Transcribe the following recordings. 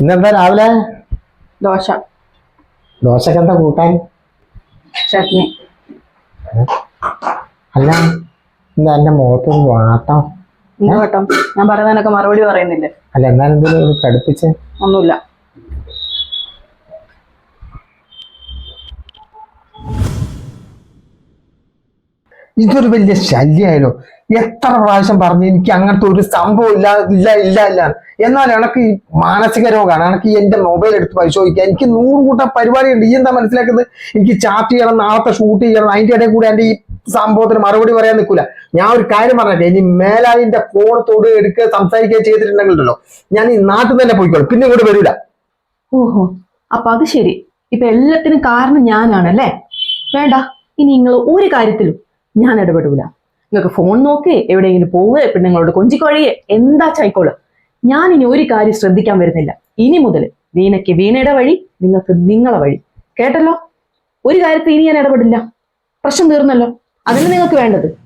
ഇന്നെന്താ രാവിലെ? ദോശ. ദോശക്ക് എന്താ കൂട്ടാൻ? ചട്നി. അല്ല എന്താ എന്റെ മുഖത്ത് വാട്ടം. ഞാൻ പറയുന്നതിനൊക്കെ മറുപടി പറയുന്നില്ല? അല്ല എന്നാലും എന്തെങ്കിലും കടുപ്പിച്ച്? ഒന്നുമില്ല. ഇതൊരു വലിയ ശല്യമായാലോ എത്ര പ്രാവശ്യം പറഞ്ഞു എനിക്ക് അങ്ങനത്തെ ഒരു സംഭവം ഇല്ല ഇല്ല ഇല്ല ഇല്ല. എന്നാൽ എനക്ക് ഈ മാനസിക രോഗമാണ് എനക്ക് എന്റെ മൊബൈൽ എടുത്ത് പരിശോധിക്കാം. എനിക്ക് നൂറ് കൂട്ടം പരിപാടിയുണ്ട്. ഈ എന്താ മനസ്സിലാക്കുന്നത്? എനിക്ക് ചാറ്റ് ചെയ്യണം നാളത്തെ ഷൂട്ട് ചെയ്യണം. അതിന്റെ ഇടയിൽ കൂടെ എന്റെ ഈ സംഭവത്തിന് മറുപടി പറയാൻ നിൽക്കൂല ഞാൻ ഒരു കാര്യം പറഞ്ഞേ ഇനി മേലാലിന്റെ ഫോൺ തൊട് എടുക്കുക സംസാരിക്കുക ചെയ്തിട്ടുണ്ടെങ്കിലല്ലോ ഞാൻ ഈ നാട്ടിൽ തന്നെ പോയിക്കോളും. പിന്നെ ഇങ്ങോട്ട് വരില്ല ഓഹോ. അപ്പൊ അത് ശരി. ഇപ്പൊ എല്ലാത്തിനും കാരണം ഞാനാണല്ലേ വേണ്ട. ഇനി നിങ്ങൾ ഒരു കാര്യത്തിലും ഞാൻ ഇടപെടൂല. നിങ്ങൾക്ക് ഫോൺ നോക്കേ എവിടെയെങ്കിലും പോവേ പെണ്ണുങ്ങളോട് കൊഞ്ചിക്കൊഴിയേ എന്താ ചായ്ക്കോളൂ? ഞാൻ ഇനി ഒരു കാര്യം ശ്രദ്ധിക്കാൻ വരുന്നില്ല. ഇനി മുതൽ വീണയ്ക്ക് വീണയുടെ വഴി നിങ്ങൾക്ക് നിങ്ങളെ വഴി. കേട്ടല്ലോ? ഒരു കാര്യത്തിൽ ഇനി ഞാൻ ഇടപെടില്ല. പ്രശ്നം തീർന്നല്ലോ. അതിന് നിങ്ങൾക്ക് വേണ്ടത്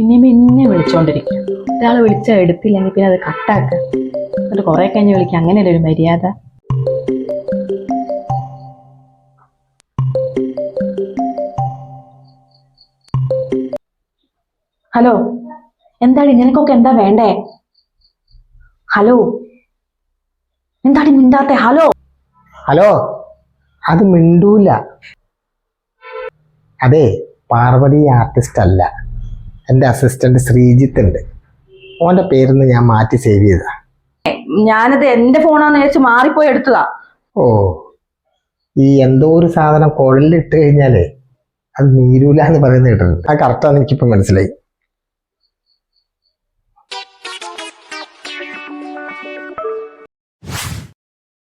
പിന്നെ എന്നെ വിളിച്ചോണ്ടിരിക്കും. ഒരാൾ വിളിച്ചാൽ എടുത്തില്ലെങ്കിൽ പിന്നെ അത് കട്ടാക്ക. എന്നിട്ട് കുറെ കഴിഞ്ഞ് വിളിക്കുക അങ്ങനെയല്ലേ ഒരു മര്യാദ? ഹലോ? എന്താടി നിനക്കൊക്കെ എന്താ വേണ്ടേ? ഹലോ? എന്താടി മിണ്ടാത്തെ? ഹലോ? ഹലോ? അത് മിണ്ടൂല. അതെ പാർവതി ആർട്ടിസ്റ്റ് അല്ല. എന്റെ അസിസ്റ്റന്റ് ശ്രീജിത്ത് ഉണ്ട്. ഓന്റെ പേര് ഞാൻ മാറ്റി സേവ് ചെയ്തതാ ഞാനത് എന്റെ ഫോണാന്ന് വെച്ച് മാറിപ്പോയി എടുത്തതാ. ഓ ഈ എന്തോ ഒരു സാധനം കുഴലിൽ ഇട്ട് കഴിഞ്ഞാലേ അത് നീരൂല എന്ന് പറയുന്ന കേട്ടിട്ടുണ്ട്. അത് കറക്റ്റാന്ന് എനിക്കിപ്പോൾ മനസ്സിലായി.